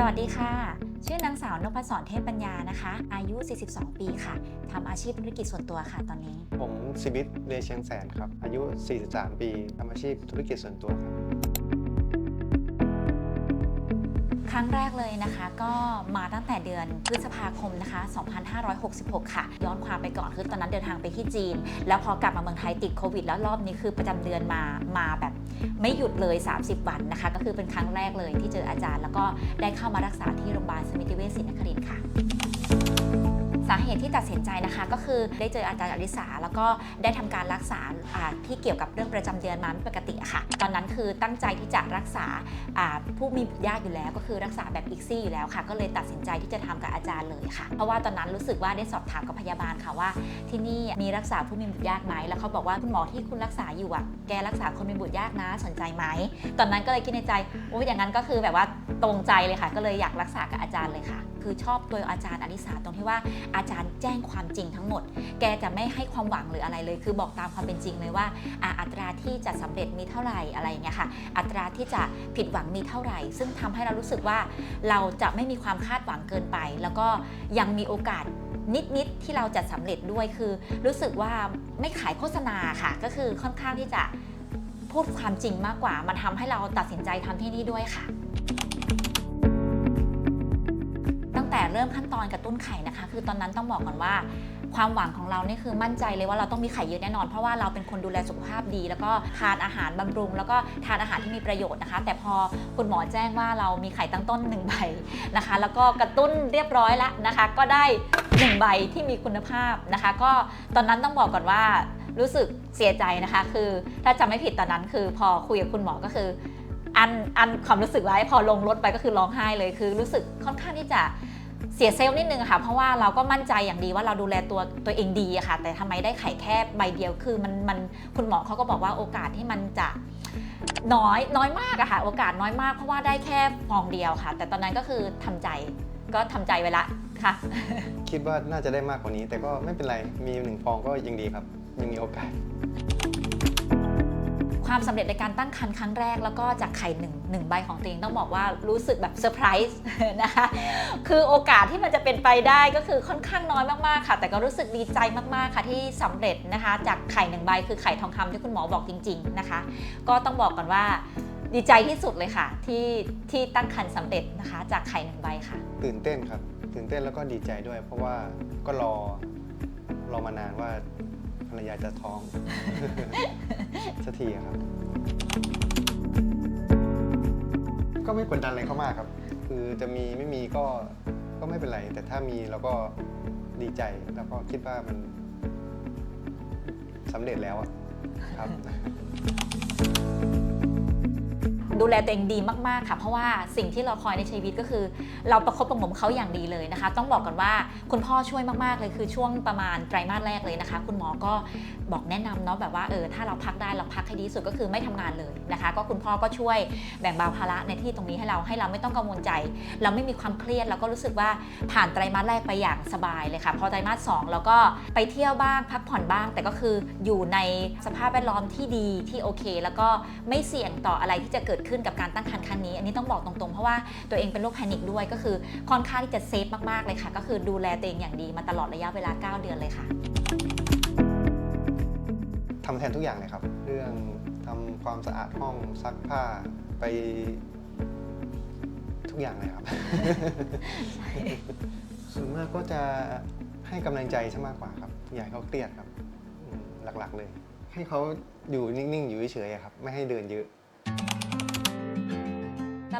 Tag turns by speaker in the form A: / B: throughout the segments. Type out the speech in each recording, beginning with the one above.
A: สวัสดีค่ะ ชื่อนางสาวนพศรเทพปัญญานะคะ อายุ 42 ปีค่ะ ทำอาชีพธุรกิจส่วนตัวค่ะตอนนี้
B: ผมสิบิตเดชเชียงแสนครับ อายุ 43 ปีทำอาชีพธุรกิจส่วนตัวครับ
A: ครั้งแรกเลยนะคะ ก็มาตั้งแต่เดือนพฤษภาคมนะคะ 2566 ค่ะ ย้อนความไปก่อนคือตอนนั้นเดินทางไปที่จีน แล้วพอกลับมาเมืองไทยติดโควิด แล้วรอบนี้คือประจำเดือนมา มาแบบ ไม่หยุดเลย 30 วันนะคะ ก็คือเป็นครั้งแรกเลยที่เจออาจารย์ แล้วก็ได้เข้ามารักษาที่โรงพยาบาลสมิติเวชศรีนครินทร์ค่ะ สาเหตุที่ตัดสินใจนะคะ ก็คือได้เจออาจารย์อริสาแล้วก็ได้ทำการรักษาที่เกี่ยวกับเรื่องประจำเดือนมาไม่ปกติค่ะ ตอนนั้นคือตั้งใจที่จะรักษาผู้มีบุตรยากอยู่แล้ว ก็คือรักษาแบบอีกซี่อยู่แล้วค่ะ ก็เลยตัดสินใจที่จะทำกับอาจารย์เลยค่ะ เพราะว่าตอนนั้นรู้สึกว่าได้สอบถามกับพยาบาลค่ะว่า ที่นี่มีรักษาผู้มีบุตรยากไหมแล้วเขาบอกว่าคุณหมอที่คุณรักษาอยู่อะแกรักษาคนมีบุตรยากนะสนใจไหมตอนนั้นก็เลยคิดในใจโอ้ยอย่างนั้นก็คือแบบว่าตรงใจเลยค่ะ ก็เลยอยากรักษากับอาจารย์เลยค่ะ คือชอบตัวอาจารย์อริสาตรงที่ว่าอาจารย์แจ้งความจริงทั้งหมด แกจะไม่ให้ความหวังหรืออะไรเลย คือบอกตามความเป็นจริงเลยว่าอัตราที่จะสำเร็จมีเท่าไหร่อะไรอย่างเงี้ยค่ะ อัตราที่จะผิดหวังมีเท่าไหร่ ซึ่งทำให้เรารู้สึกว่าเราจะไม่มีความคาดหวังเกินไป แล้วก็ยังมีโอกาสนิด ๆ ที่เราจะสำเร็จด้วยคือรู้สึกว่าไม่ขายโฆษณาค่ะ ก็คือค่อนข้างที่จะพูดความจริงมากกว่า มันทำให้เราตัดสินใจทำที่นี่ด้วยค่ะ เริ่มขั้นตอนกระตุ้นไข่นะคะ คือตอนนั้นต้องบอกก่อนว่า ความหวังของเรานี่คือมั่นใจเลยว่าเราต้องมีไข่เยอะแน่นอน เพราะว่าเราเป็นคนดูแลสุขภาพดี แล้วก็ทานอาหารบำรุง แล้วก็ทานอาหารที่มีประโยชน์นะคะ แต่พอคุณหมอแจ้งว่าเรามีไข่ตั้งต้นหนึ่งใบนะคะ แล้วก็กระตุ้นเรียบร้อยแล้วนะคะ ก็ได้หนึ่งใบที่มีคุณภาพนะคะ ก็ตอนนั้นต้องบอกก่อนว่ารู้สึกเสียใจนะคะ คือถ้าจำไม่ผิดตอนนั้น คือพอคุยกับคุณหมอก็คืออันอันความรู้สึกไว้พอลงรถไปก็คือร้องไห้เลยคือรู้สึกค่อนข้างที่จะ เสียเซลล์นิดนึงค่ะ เพราะว่าเราก็มั่นใจอย่างดีว่าเราดูแลตัวตัวเองดีค่ะ แต่ทำไมได้ไข่แค่ใบเดียวคือมันมันคุณหมอเขาก็บอกว่าโอกาสที่มันจะน้อยน้อยมากอะค่ะ โอกาสน้อยมากเพราะว่าได้แค่ฟองเดียวค่ะ แต่ตอนนั้นก็คือทำใจก็ทำใจไว้ละค่ะ
B: คิดว่าน่าจะได้มากกว่านี้ แต่ก็ไม่เป็นไรมีหนึ่งฟองก็ยังดีครับยังมีโอกาส
A: ความสำเร็จในการตั้งครรภ์ครั้งแรก แล้วก็จากไข่หนึ่งหนึ่งใบของตัวเองต้องบอกว่ารู้สึกแบบเซอร์ไพรส์นะคะคือโอกาสที่มันจะเป็นไปได้ก็คือค่อนข้างน้อยมากๆค่ะ แต่ก็รู้สึกดีใจมากๆค่ะที่สำเร็จนะคะจากไข่หนึ่งใบคือไข่ทองคำที่คุณหมอบอกจริง ๆนะคะ ก็ต้องบอกก่อนว่าดีใจที่สุดเลยค่ะ ที่ที่ตั้งครรภ์สำเร็จนะคะ จากไข่หนึ่งใบค่ะ
B: ตื่นเต้นครับ ตื่นเต้นแล้วก็ดีใจด้วย เพราะว่าก็รอรอมานานว่า ภรรยาจะท้อง สักทีครับ ก็ไม่กดดันอะไรเขามากครับ คือจะมีไม่มีก็ก็ไม่เป็นไร แต่ถ้ามีเราก็ดีใจแล้วก็คิดว่ามันสำเร็จแล้วอะครับ
A: ดูแลตัวเองดีมากๆค่ะ เพราะว่าสิ่งที่เราคอยในชีวิตก็คือ เราประคบประงมเขาอย่างดีเลยนะคะ ต้องบอกกันว่าคุณพ่อช่วยมากๆเลยคือช่วงประมาณไตรมาสแรกเลยนะคะ คุณหมอก็บอกแนะนำเนาะแบบว่าเออถ้าเราพักได้เราพักให้ดีที่สุดก็คือไม่ทำงานเลยนะคะ ก็คุณพ่อก็ช่วยแบ่งเบาภาระในที่ตรงนี้ให้เราให้เราไม่ต้องกังวลใจ เราไม่มีความเครียดแล้วก็รู้สึกว่าผ่านไตรมาสแรกไปอย่างสบายเลยค่ะพอไตรมาสสองเราก็ไปเที่ยวบ้างพักผ่อนบ้าง แต่ก็คืออยู่ในสภาพแวดล้อมที่ดีที่โอเค แล้วก็ไม่เสี่ยงต่ออะไรที่จะเกิดขึ้นกับการตั้งครรภ์ครั้งนี้ อันนี้ต้องบอกตรงๆ เพราะว่าตัวเองเป็นโรคแพนิคด้วยก็คือค่อนข้างที่จะเซฟมากๆเลยค่ะ ก็คือดูแลตัวเองอย่างดีมาตลอดระยะเวลา 9 เดือนเลยค่ะ
B: ทำแทนทุกอย่างเลยครับ เรื่องทำความสะอาดห้องซักผ้าไปทุกอย่างเลยครับ ส่วนมากก็จะให้กำลังใจซะมากกว่าครับอย่าให้เขาเครียดครับอืมหลักๆเลย ให้เขาอยู่นิ่งๆ อยู่เฉยๆอะครับ ไม่ให้เดินเยอะ
A: ต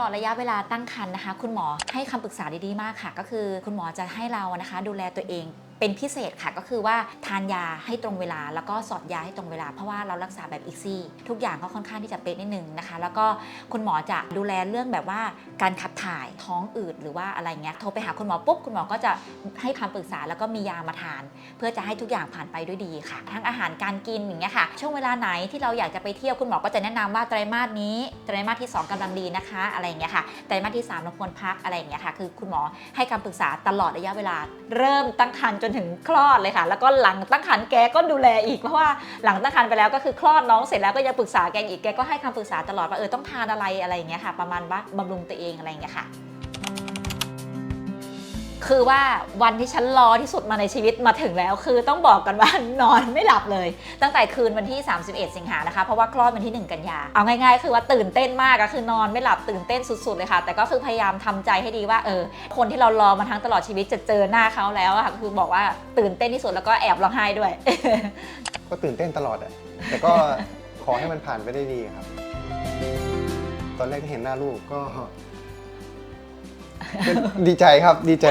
A: ลอดระยะเวลาตั้งครรภ์นะคะ คุณหมอให้คำปรึกษาดีๆมากค่ะ ก็คือคุณหมอจะให้เรานะคะ ดูแลตัวเอง เป็นพิเศษค่ะก็คือว่าทานยาให้ตรงเวลา แล้วก็สอดยาให้ตรงเวลา เพราะว่าเรารักษาแบบอีกซี่ ทุกอย่างก็ค่อนข้างที่จะเป๊ะนิดนึงนะคะ แล้วก็คุณหมอจะดูแลเรื่องแบบว่าการขับถ่ายท้องอืดหรือว่าอะไรเงี้ยโทรไปหาคุณหมอปุ๊บคุณหมอก็จะให้คำปรึกษาแล้วก็มียามาทาน เพื่อจะให้ทุกอย่างผ่านไปด้วยดีค่ะ ทั้งอาหารการกินอย่างเงี้ยค่ะช่วงเวลาไหนที่เราอยากจะไปเที่ยวคุณหมอก็จะแนะนำว่าไตรมาสนี้ไตรมาสที่ 2กำลังดีนะคะ อะไรอย่างเงี้ยค่ะไตรมาสที่3เราควรพักอะไรอย่างเงี้ยค่ะคือคุณหมอให้คำปรึกษาตลอดระยะเวลา เริ่มตั้งครรภ์จนถึงคลอดเลยค่ะ แล้วก็หลังตั้งครรภ์แกก็ดูแลอีกเพราะว่าหลังตั้งครรภ์ไปแล้วก็คือคลอดน้องเสร็จแล้วก็ยังปรึกษาแกอีกแกก็ให้คำปรึกษาตลอดว่าเออต้องทานอะไรอะไรอย่างเงี้ยค่ะ ประมาณว่าบำรุงตัวเองอะไรอย่างเงี้ยค่ะ คือว่าวันที่ฉันรอที่สุดมาในชีวิตมาถึงแล้ว คือต้องบอกกันว่านอนไม่หลับเลย ตั้งแต่คืนวันที่ 31 สิงหานะคะ เพราะว่าคลอดวันที่ 1 กันยา เอาง่ายๆ คือว่าตื่นเต้นมากอะคือนอนไม่หลับตื่นเต้นสุดๆเลยค่ะ แต่ก็คือพยายามทำใจให้ดีว่าเออคนที่เรารอมาทั้งตลอดชีวิตจะเจอหน้าเขาแล้วค่ะคือบอกว่าตื่นเต้นที่สุดแล้วก็แอบร้องไห้ด้วย
B: ก็ตื่นเต้นตลอดอะแต่ก็ขอให้มันผ่านไปได้ดีครับ ตอนแรกที่เห็นหน้าลูกก็ ดีใจครับดีใจ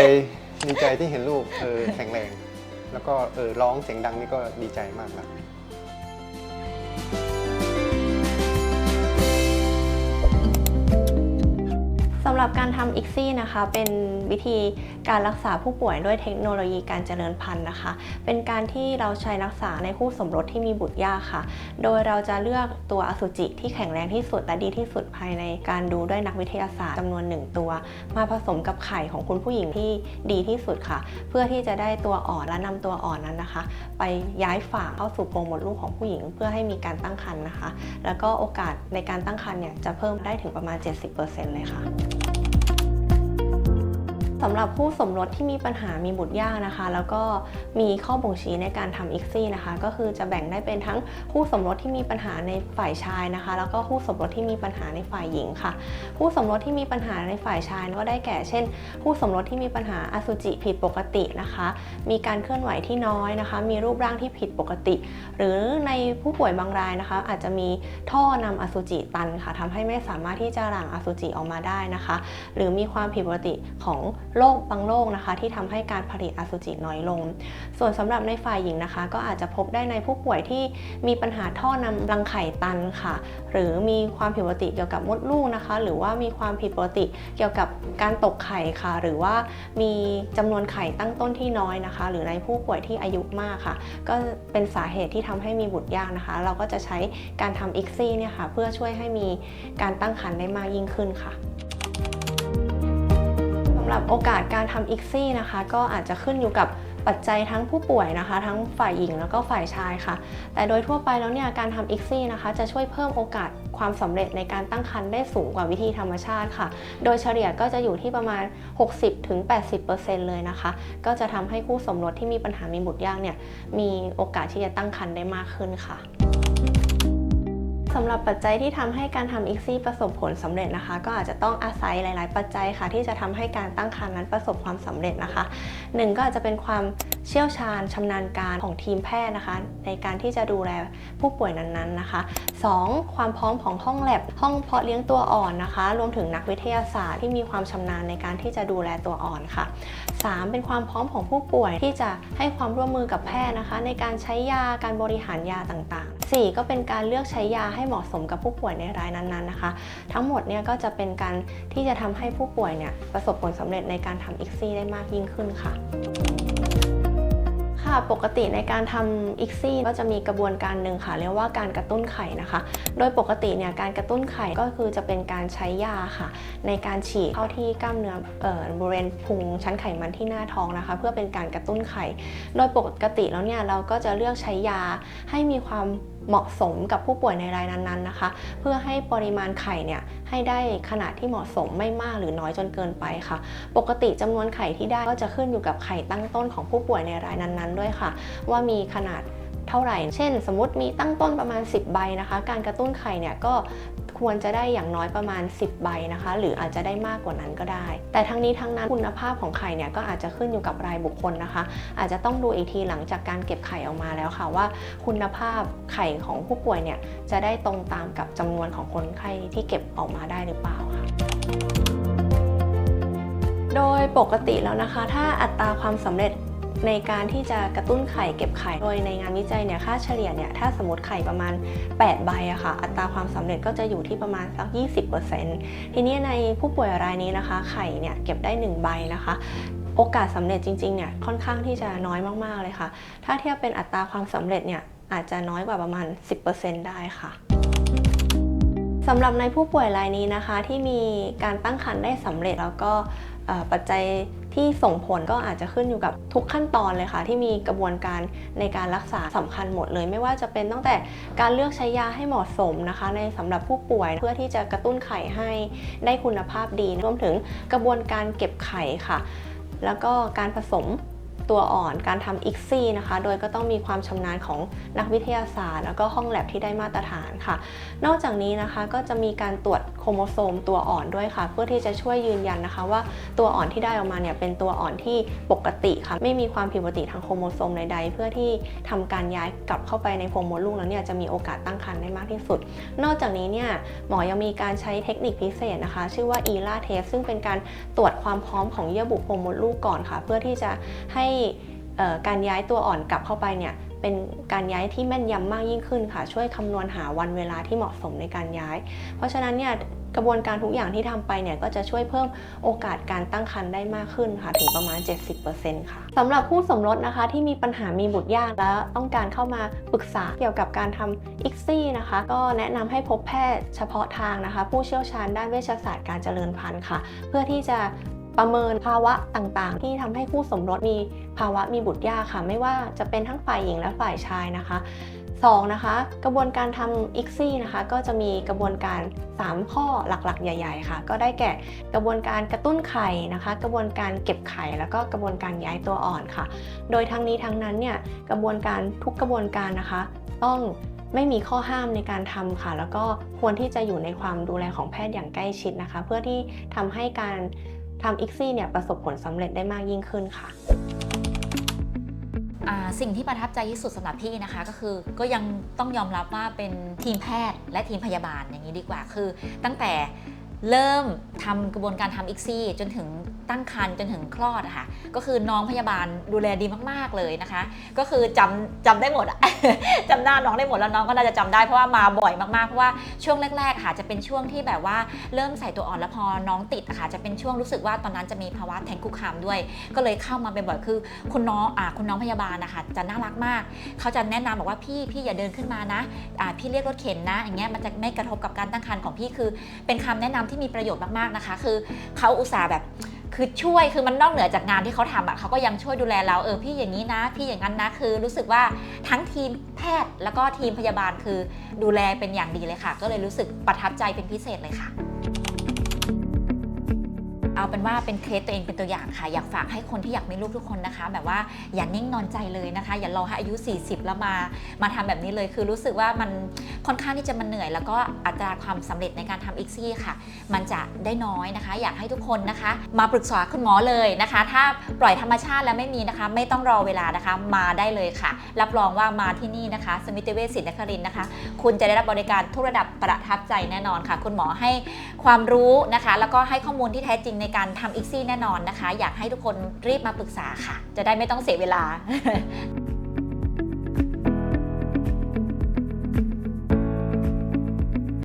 B: ดีใจที่เห็นลูกเออแข็งแรง แล้วก็เออร้องเสียงดังนี่ก็ดีใจมากแล้วำ
C: หรับการทำอิกซี่นะคะ เป็นวิธีการรักษาผู้ป่วยด้วยเทคโนโลยีการเจริญพันธุ์นะคะ เป็นการที่เราใช้รักษาในคู่สมรสที่มีบุตรยากค่ะ โดยเราจะเลือกตัวอสุจิที่แข็งแรงที่สุดและดีที่สุดภายในการดูด้วยนักวิทยาศาสตร์จำนวนหนึ่งตัว มาผสมกับไข่ของคุณผู้หญิงที่ดีที่สุดค่ะ เพื่อที่จะได้ตัวอ่อนและนำตัวอ่อนนั้นนะคะ ไปย้ายฝากเข้าสู่โพรงมดลูกของผู้หญิง เพื่อให้มีการตั้งครรภ์นะคะ แล้วก็โอกาสในการตั้งครรภ์เนี่ยจะเพิ่มได้ถึงประมาณ 70%เลยค่ะ สำหรับผู้สมรสที่มีปัญหามีบุตรยากนะคะ แล้วก็มีข้อบ่งชี้ในการทำอิกซี่นะคะ ก็คือจะแบ่งได้เป็นทั้งคู่สมรสที่มีปัญหาในฝ่ายชายนะคะ แล้วก็คู่สมรสที่มีปัญหาในฝ่ายหญิงค่ะ คู่สมรสที่มีปัญหาในฝ่ายชายก็ได้แก่เช่น คู่สมรสที่มีปัญหาอสุจิผิดปกตินะคะ มีการเคลื่อนไหวที่น้อยนะคะ มีรูปร่างที่ผิดปกติ หรือในผู้ป่วยบางรายนะคะ อาจจะมีท่อนำอสุจิตันค่ะทำให้ไม่สามารถที่จะหลั่งอสุจิออกมาได้นะคะ หรือมีความผิดปกติของโรคบางโรคนะคะ ที่ทำให้การผลิตอสุจิน้อยลง ส่วนสำหรับในฝ่ายหญิงนะคะ ก็อาจจะพบได้ในผู้ป่วยที่มีปัญหาท่อนำรังไข่ตันค่ะ หรือมีความผิดปกติเกี่ยวกับมดลูกนะคะ หรือว่ามีความผิดปกติเกี่ยวกับการตกไข่ค่ะ หรือว่ามีจำนวนไข่ตั้งต้นที่น้อยนะคะ หรือในผู้ป่วยที่อายุมากค่ะ ก็เป็นสาเหตุที่ทำให้มีบุตรยากนะคะ เราก็จะใช้การทำอิกซี่เนี่ยค่ะ เพื่อช่วยให้มีการตั้งครรภ์ได้มากยิ่งขึ้นค่ะ หรับโอกาสการทำอิกซี่นะคะ ก็อาจจะขึ้นอยู่กับปัจจัยทั้งผู้ป่วยนะคะ ทั้งฝ่ายหญิงแล้วก็ฝ่ายชายค่ะ แต่โดยทั่วไปแล้วเนี่ยการทำอิกซี่นะคะ จะช่วยเพิ่มโอกาสความสำเร็จในการตั้งครรภ์ได้สูงกว่าวิธีธรรมชาติค่ะ โดยเฉลี่ยก็จะอยู่ที่ประมาณ 60-80%เลยนะคะ ก็จะทำให้คู่สมรสที่มีปัญหามีบุตรยากเนี่ยมีโอกาสที่จะตั้งครรภ์ได้มากขึ้นค่ะ สำหรับปัจจัยที่ทำให้การทำอิกซี่ประสบผลสำเร็จนะคะ ก็อาจจะต้องอาศัยหลาย ๆ ปัจจัยค่ะ ที่จะทำให้การตั้งครรภ์นั้นประสบความสำเร็จนะคะหนึ่งก็อาจจะเป็นความเชี่ยวชาญชำนาญการของทีมแพทย์นะคะ ในการที่จะดูแลผู้ป่วยนั้น ๆ นะคะ 2. ความพร้อมของห้องแลบห้องเพาะเลี้ยงตัวอ่อนนะคะ รวมถึงนักวิทยาศาสตร์ที่มีความชำนาญในการที่จะดูแลตัวอ่อนค่ะ 3. เป็นความพร้อมของผู้ป่วยที่จะให้ความร่วมมือกับแพทย์นะคะ ในการใช้ยาการบริหารยาต่าง ๆ 4. ก็เป็นการเลือกใช้ยาให้เหมาะสมกับผู้ป่วยในรายนั้นๆนะคะ ทั้งหมดเนี่ยก็จะเป็นการที่จะทำให้ผู้ป่วยเนี่ยประสบผลสำเร็จในการทำอิกซี่ได้มากยิ่งขึ้นค่ะค่ะปกติในการทำอิกซี่ก็จะมีกระบวนการหนึ่งค่ะ เรียกว่าการกระตุ้นไข่นะคะ โดยปกติเนี่ยการกระตุ้นไข่ก็คือจะเป็นการใช้ยาค่ะ ในการฉีดเข้าที่กล้ามเนื้อเอ่อบริเวณพุงชั้นไขมันที่หน้าท้องนะคะ เพื่อเป็นการกระตุ้นไข่ โดยปกติแล้วเนี่ยเราก็จะเลือกใช้ยาให้มีความ เหมาะสมกับผู้ป่วยในรายนั้นๆนะคะ เพื่อให้ปริมาณไข่เนี่ยให้ได้ขนาดที่เหมาะสมไม่มากหรือน้อยจนเกินไปค่ะ ปกติจำนวนไข่ที่ได้ก็จะขึ้นอยู่กับไข่ตั้งต้นของผู้ป่วยในรายนั้นๆ ด้วยค่ะ ว่ามีขนาดเท่าไหร่ เช่น สมมติมีตั้งต้นประมาณ 10 ใบนะคะ การกระตุ้นไข่เนี่ยก็ ควรจะได้อย่างน้อยประมาณ 10 ใบนะคะ หรืออาจจะได้มากกว่านั้นก็ได้ แต่ทั้งนี้ทั้งนั้นคุณภาพของไข่เนี่ยก็อาจจะขึ้นอยู่กับรายบุคคลนะคะ อาจจะต้องดูอีกทีหลังจากการเก็บไข่ออกมาแล้วค่ะว่า คุณภาพไข่ของผู้ป่วยเนี่ยจะได้ตรงตามกับจำนวนของคนไข้ที่เก็บออกมาได้หรือเปล่าค่ะโดยปกติแล้วนะคะ ถ้าอัตราความสำเร็จ ในการที่จะกระตุ้นไข่เก็บไข่ โดยในงานวิจัยเนี่ยค่าเฉลี่ยเนี่ยถ้าสมมติไข่ประมาณ 8 ใบอะค่ะ อัตราความสำเร็จก็จะอยู่ที่ประมาณสัก 20%ทีนี้ในผู้ป่วยรายนี้นะคะ ไข่เนี่ยเก็บได้ 1 ใบนะคะโอกาสสำเร็จจริงๆ เนี่ยค่อนข้างที่จะน้อยมากๆ เลยค่ะ ถ้าเทียบเป็นอัตราความสำเร็จเนี่ยอาจจะน้อยกว่าประมาณ 10%ได้ค่ะสำหรับในผู้ป่วยรายนี้นะคะที่มีการตั้งครรภ์ได้สำเร็จแล้วก็ปัจจัย ที่ส่งผลก็อาจจะขึ้นอยู่กับทุกขั้นตอนเลยค่ะ ที่มีกระบวนการในการรักษาสำคัญหมดเลย ไม่ว่าจะเป็นตั้งแต่การเลือกใช้ยาให้เหมาะสมนะคะ ในสำหรับผู้ป่วยเพื่อที่จะกระตุ้นไข่ให้ได้คุณภาพดีรวมถึงกระบวนการเก็บไข่ค่ะ แล้วก็การผสม ตัวอ่อนการทำอิกซี่นะคะ โดยก็ต้องมีความชำนาญของนักวิทยาศาสตร์ แล้วก็ห้องแลบที่ได้มาตรฐานค่ะ นอกจากนี้นะคะก็จะมีการตรวจโครโมโซมตัวอ่อนด้วยค่ะ เพื่อที่จะช่วยยืนยันนะคะ ว่าตัวอ่อนที่ได้ออกมาเนี่ยเป็นตัวอ่อนที่ปกติค่ะ ไม่มีความผิดปกติทางโครโมโซมใดๆ เพื่อที่ทำการย้ายกลับเข้าไปในโพรงมดลูกแล้วเนี่ยจะมีโอกาสตั้งครรภ์ได้มากที่สุด นอกจากนี้เนี่ยหมอยังมีการใช้เทคนิคพิเศษนะคะ ชื่อว่า ELA test ซึ่งเป็นการตรวจความพร้อมของเยื่อบุโพรงมดลูกก่อนค่ะ เพื่อที่จะให้เอ่อการย้ายตัวอ่อนกลับเข้าไปเนี่ยเป็นการย้ายที่แม่นยำมากยิ่งขึ้นค่ะ ช่วยคำนวณหาวันเวลาที่เหมาะสมในการย้าย เพราะฉะนั้นเนี่ยกระบวนการทุกอย่างที่ทำไปเนี่ยก็จะช่วยเพิ่มโอกาสการตั้งครรภ์ได้มากขึ้นค่ะถึงประมาณ 70%ค่ะสำหรับผู้สมรสนะคะที่มีปัญหามีบุตรยากและต้องการเข้ามาปรึกษาเกี่ยวกับการทำอิกซี่นะคะ ก็แนะนำให้พบแพทย์เฉพาะทางนะคะ ผู้เชี่ยวชาญด้านเวชศาสตร์การเจริญพันธุ์ค่ะ เพื่อที่จะ ประเมินภาวะต่างๆ ที่ทำให้คู่สมรสมีภาวะมีบุตรยากค่ะ ไม่ว่าจะเป็นทั้งฝ่ายหญิงและฝ่ายชายนะคะ2นะคะกระบวนการทำอิกซี่นะคะก็จะมีกระบวนการ 3 ข้อหลักๆ ใหญ่ ๆ ค่ะ ก็ได้แก่กระบวนการกระตุ้นไข่นะคะ กระบวนการเก็บไข่แล้วก็กระบวนการย้ายตัวอ่อนค่ะ โดยทั้งนี้ทั้งนั้นเนี่ยกระบวนการทุกกระบวนการนะคะ ต้องไม่มีข้อห้ามในการทำค่ะ แล้วก็ควรที่จะอยู่ในความดูแลของแพทย์อย่างใกล้ชิดนะคะ เพื่อที่ทำให้การ ทำอิกซี่เนี่ยประสบผลสำเร็จได้มากยิ่งขึ้นค่ะ
A: สิ่งที่ประทับใจที่สุดสำหรับพี่นะคะ ก็คือก็ยังต้องยอมรับว่าเป็นทีมแพทย์และทีมพยาบาลอย่างนี้ดีกว่าคือ ตั้งแต่เริ่มทำกระบวนการทำอิกซี่จนถึงตั้งครรภ์จนถึงคลอดค่ะ ก็คือน้องพยาบาลดูแลดีมาก ๆ เลยนะคะ ก็คือจำจำได้หมดจำหน้าน้องได้หมดแล้วน้องก็น่าจะจำได้เพราะว่ามาบ่อยมากๆเพราะว่าช่วงแรก ๆ ค่ะ จะเป็นช่วงที่แบบว่าเริ่มใส่ตัวอ่อนแล้วพอน้องติดค่ะ จะเป็นช่วงรู้สึกว่าตอนนั้นจะมีภาวะแท้งคุกคามด้วย ก็เลยเข้ามาบ่อยๆคือ คุณน้องอ่าคุณน้องพยาบาลนะคะจะน่ารักมาก เขาจะแนะนำบอกว่าพี่พี่อย่าเดินขึ้นมานะอ่าพี่เรียกรถเข็นนะ อย่างเงี้ยมันจะไม่กระทบกับการตั้งครรภ์ของพี่คือ เป็นคำแนะนำที่มีประโยชน์มากๆนะคะ คือเขาอุตส่าห์แบบ คือช่วยคือมันนอกเหนือจากงานที่เขาทำอะเขาก็ยังช่วยดูแลเราเออพี่อย่างนี้นะ พี่อย่างนั้นนะคือรู้สึกว่าทั้งทีมแพทย์แล้วก็ทีมพยาบาลคือดูแลเป็นอย่างดีเลยค่ะ ก็เลยรู้สึกประทับใจเป็นพิเศษเลยค่ะ เอาเป็นว่าเป็นเคสตัวเองเป็นตัวอย่างค่ะ อยากฝากให้คนที่อยากมีลูกทุกคนนะคะ แบบว่าอย่านิ่งนอนใจเลยนะคะ อย่ารอให้อายุ 40 แล้วมามาทำแบบนี้เลย คือรู้สึกว่ามันค่อนข้างที่จะมันเหนื่อย แล้วก็อัตราความสำเร็จในการทำอีกซี่ค่ะ มันจะได้น้อยนะคะ อยากให้ทุกคนนะคะ มาปรึกษาคุณหมอเลยนะคะ ถ้าปล่อยธรรมชาติแล้วไม่มีนะคะ ไม่ต้องรอเวลานะคะมาได้เลยค่ะ รับรองว่ามาที่นี่นะคะสมิติเวชศิลนครินนะคะ คุณจะได้รับบริการทุกระดับประทับใจแน่นอนค่ะ คุณหมอให้ความรู้นะคะ แล้วก็ให้ข้อมูลที่แท้จริงในการทำอีกซี่แน่นอนนะคะ อยากให้ทุกคนรีบมาปรึกษาค่ะ จะได้ไม่ต้องเสียเวลา